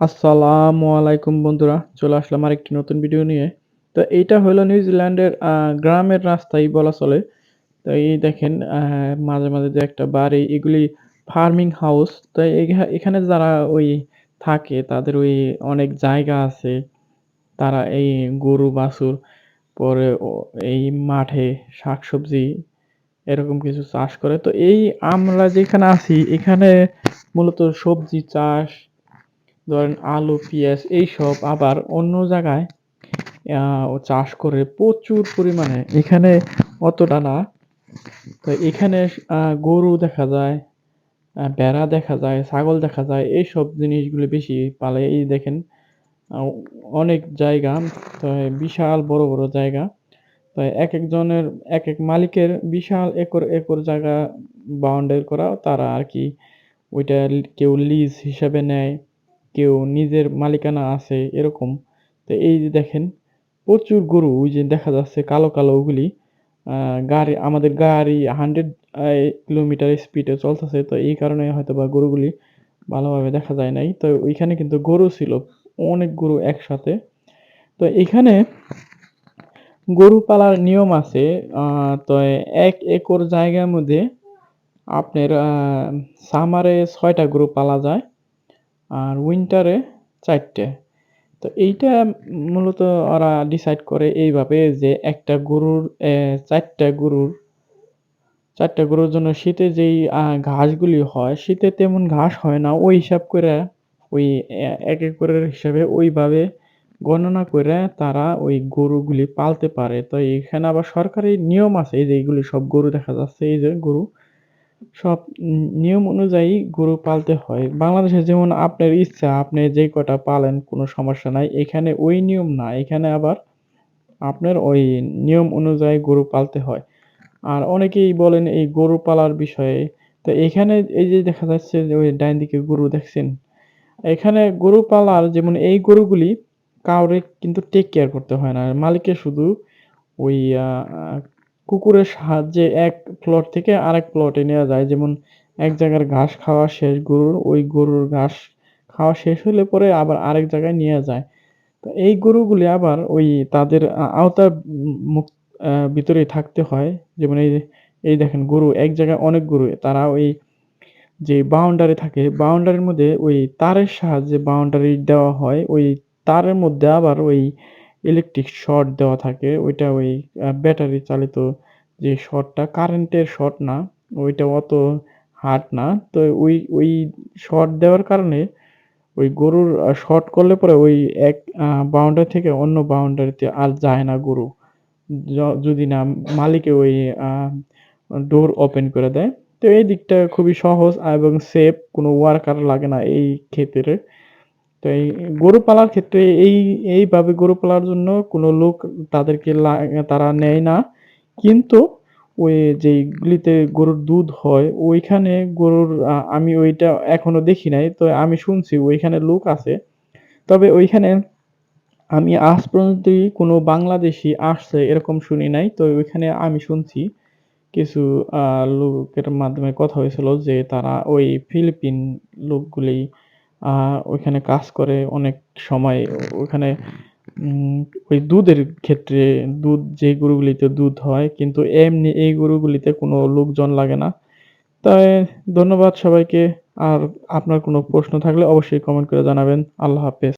আসসালামু আলাইকুম বন্ধুরা। চলে আসলাম আরেকটি নতুন ভিডিও নিয়ে। তো এইটা হলো নিউজিল্যান্ডের গ্রামের রাস্তাই বলা চলে। তো এই দেখেন মাঝে, মাঝে যে একটা বাড়ি এগুলি ফার্মিং হাউস। তো এখা এখানে যারা ওই থাকে তাদের ওই অনেক জায়গা আছে। তারা এই গরু বাছুর পরে এই মাঠে শাকসবজি এরকম কিছু চাষ করে। তো এই আমরা যেখানে আছি এখানে মূলত সবজি চাষ ধরেন আলু, পিঁয়াজ এইসব আবার অন্য জায়গায় চাষ করে প্রচুর পরিমাণে। এখানে অতটা না। তো এখানে গরু দেখা যায়, ভেড়া দেখা যায়, ছাগল দেখা যায়। এইসব জিনিসগুলো বেশি পালে। এই দেখেন অনেক জায়গা তো বিশাল বড়, বড় জায়গা। তো এক একজনের এক এক মালিকের বিশাল একর, একর জায়গা বাউন্ডারি করা। তারা আর কি ওইটা কেউ লিজ হিসাবে নেয়। কেউ নিজের মালিকানা আছে এরকম। তো এই যে দেখেন প্রচুর গরু ওই যে দেখা যাচ্ছে কালো, কালো ওগুলি গাড়ি আমাদের গাড়ি হান্ড্রেড কিলোমিটার স্পিডে চলতেছে। তো এই কারণে হয়তো বা গরুগুলি ভালোভাবে দেখা যায় নাই। তো ওইখানে কিন্তু গরু ছিল। অনেক গরু একসাথে। তো এখানে গরু পালার নিয়ম আছে। তো এক একর জায়গার মধ্যে আপনার সামারে ছয়টা গরু পালা যায়। আর উইন্টারে ৪ টে। তো এইটা মূলত ওরা ডিসাইড করে এইভাবে যে একটা গরুর এ ৪ টা গরুর ৪ টা গরুর জন্য শীতে যেই ঘাসগুলি হয়, শীতে তেমন ঘাস হয় না। ওই হিসাব করে ওই এক ১ একরের হিসাবে ওইভাবে গণনা করে তারা ওই গরুগুলি পালতে পারে। তো এখানে আবার সরকারি নিয়ম আছে। এই যে এইগুলি সব গরু দেখা যাচ্ছে। এই যে গরু। সব নিয়ম অনুযায়ী গরু পালতে হয়। বাংলাদেশে যেমন আপনার ইচ্ছা, আপনি যে কটা পালেন, কোনো সমস্যা নাই। এখানে ওই নিয়ম না। এখানে আবার আপনার ওই নিয়ম অনুযায়ী গরু পালতে হয়। আর অনেকেই বলেন এই গরু পালার বিষয়ে। তো এখানে এই যে দেখা যাচ্ছে যে ওই ডাইন দিকে গরু দেখছেন? এখানে গরু পালার যেমন এই গরুগুলি কাউরে কিন্তু টেক কেয়ার করতে হয় না। মালিকের শুধু ওই কুকুরের সাহায্যে এক প্লট থেকে আরেক প্লটে নেওয়া যায়। যেমন এক জায়গার ঘাস খাওয়া শেষ গরুর, ওই গরুর ঘাস খাওয়া শেষ হলে পরে আবার আরেক জায়গায় নিয়ে যায়। তো এই গরুগুলি আবার ওই তাদের আ আওতার উম মুক ভিতরেই থাকতে হয়। যেমন এই এই দেখেন গরু এক জায়গায় অনেক গরু। তারা ওই যে বাউন্ডারি থাকে, বাউন্ডারির মধ্যে ওই তারের সাহায্যে বাউন্ডারি দেওয়া হয়। ওই তারের মধ্যে আবার ওই ইলেকট্রিক শর্ট দেওয়া থাকে। ওইটা ওই ব্যাটারি চালিত যে শর্টটা কারেন্টের শর্ট না। ওইটা অত হার্ড না। তো ওই, ওই শর্ট দেওয়ার কারণে ওই গরুর শর্ট করলে পরে ওই এক বাউন্ডারি থেকে অন্য বাউন্ডারিতে আর যায় না গরু। যদি না মালিকে ওই ডোর ওপেন করে দেয়। তো এই দিকটা খুবই সহজ এবং সেফ কোনো ওয়ার্কার লাগে না এই ক্ষেত্রে। তো এই গরু পালার ক্ষেত্রে এই, এইভাবে গরু পালার জন্য কোনো লোক তাদেরকে তারা নেয় না। কিন্তু ওই যেইগুলিতে গরুর দুধ হয়, ওইখানে গরুর আমি ওইটা এখনও দেখি নাই। তো আমি শুনছি ওইখানে লোক আছে। তবে ওইখানে আমি আজ পর্যন্তই কোনো বাংলাদেশি আসছে এরকম শুনি নাই। তো ওইখানে আমি শুনছি কিছু লোকের মাধ্যমে কথা হয়েছিল যে তারা ওই ফিলিপিন লোকগুলি আ, ওইখানে কাজ করে অনেক সময়, ওখানে, উম, ওই দুধের ক্ষেত্রে দুধ, যে গরুগুলিতে দুধ হয়, কিন্তু এমনি এই গরুগুলিতে কোনো লোকজন লাগে না। তাই ধন্যবাদ সবাইকে। আর আপনার কোনো প্রশ্ন থাকলে অবশ্যই কমেন্ট করে জানাবেন। আল্লাহ হাফেজ।